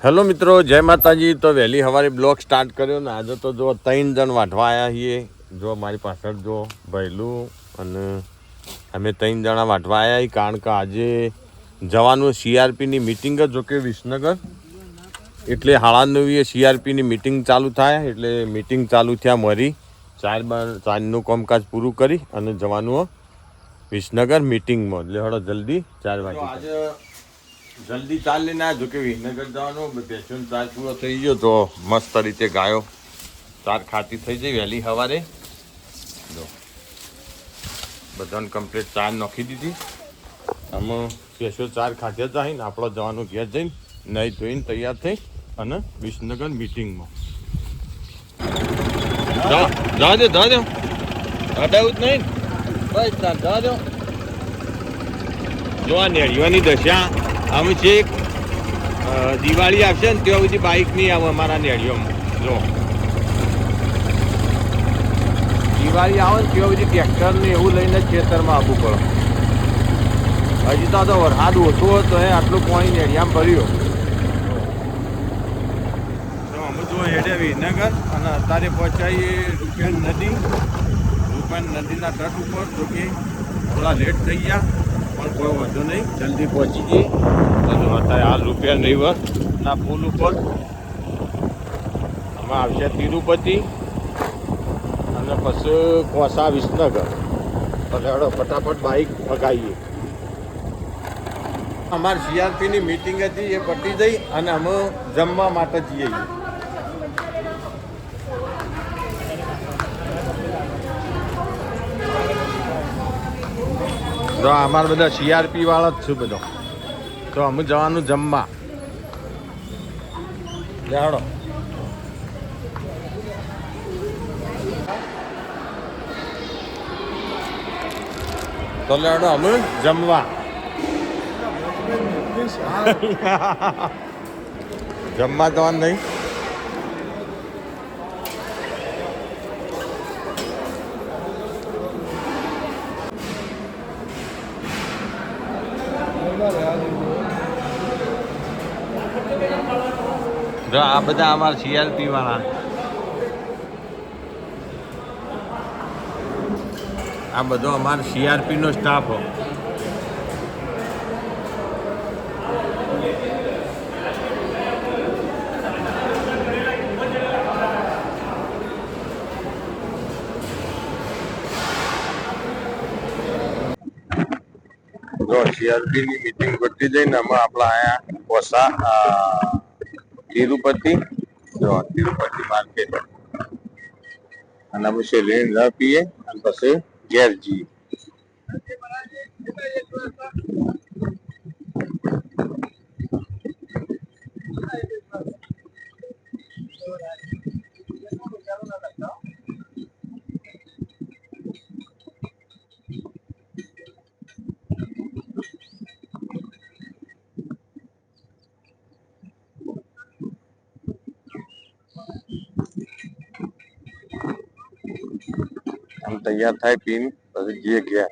Hello મિત્રો, જય માતાજી. તો વહેલી સવારે બ્લોગ સ્ટાર્ટ કર્યો ને, આજે તો જો ત્રણ જણ વાંઢવા આવ્યા છીએ. જો મારી પાછળ જો ભૈલું અને અમે ત્રણ જણા વાંઢવા આવ્યા કારણ કે આજે જવાનું સીઆરપીની મિટિંગ જ જોકે વિસનગર. એટલે હાળાનવીએ નવીએ સીઆરપીની મિટિંગ ચાલુ થાય, એટલે મિટિંગ ચાલુ થયા મરી. ચાર બાર, ચારનું કામકાજ પૂરું કરી અને જવાનું વિસનગર મિટિંગમાં એટલે હળો જલ્દી ચાર વાગે જલ્દી ચાલી ના જો કે વિસનગર જવાનું પેશન ચાર પૂરો થઈ ગયો તો મસ્ત રીતે ગાયો. ચાર ખાતી થઈ જઈ વહેલી સવારે. જો. બધાને કમ્પ્લીટ ચાર નાખી દીધી. આમાં પેશો ચાર ખાધ્યા જાય ને આપણો જવાનું ઘેર જઈને નહીં ધોઈને તૈયાર થઈ અને વિસનગર મિટિંગમાં જા દે, જા જ નહીં બસ જા દો. જો આ નેળીઓની દશા. આમ છે એક, અ, દિવાળી આવશે ને ત્યાં સુધી બાઇક નહીં આવે અમારા નેડિયોમાં જો. દિવાળી આવે ને ત્યાં સુધી ટ્રેક્ટર ને એવું લઈને ખેતરમાં આવવું પડે. હજી તો આ તો વરસાદ ઓછો હતો એ આટલું પાણી નેડિયામાં ભર્યો. અમે જો હેડે વિનગર અને અત્યારે પહોંચાઈએ રૂપિયાન નદી. રૂપિયાન નદીના તટ ઉપર જો કે થોડા લેટ થઈ ગયા. કોઈ વાંધો નહીં. જલ્દી પહોંચી જઈએ તો અત્યારે આ રૂપિયા રિવર ના પુલ ઉપર. આમાં આવશે તિરુપતિ અને પછી કોસા વિસનગર. એટલે હેડો ફટાફટ બાઇક ભગાઈએ. અમારી સીઆરપીની મિટિંગ હતી, એ પટી જઈ અને અમે જમવા માટે જઈએ છીએ. તો અમારે બધા સીઆરપી વાળા જ છું બધો. તો અમે જવાનું જમવા. જાડો. તો લેડો અમે જમવા. જમવા જવાનું નહીં. જો આ બધા અમારા સીઆરપી વાળા આ બધો અમારો સીઆરપી નો સ્ટાફ હો. જો સીઆરપીની મિટિંગ પડતી જઈને અમે આપણા અહીંયા આ, તિરુપતિ તિરુપતિ માર્કેટ અને અમે છે લેણ ન પીએ અને પછી ઘેર જઈએ. તૈયાર થાય પીન પછી જઈએ ગયા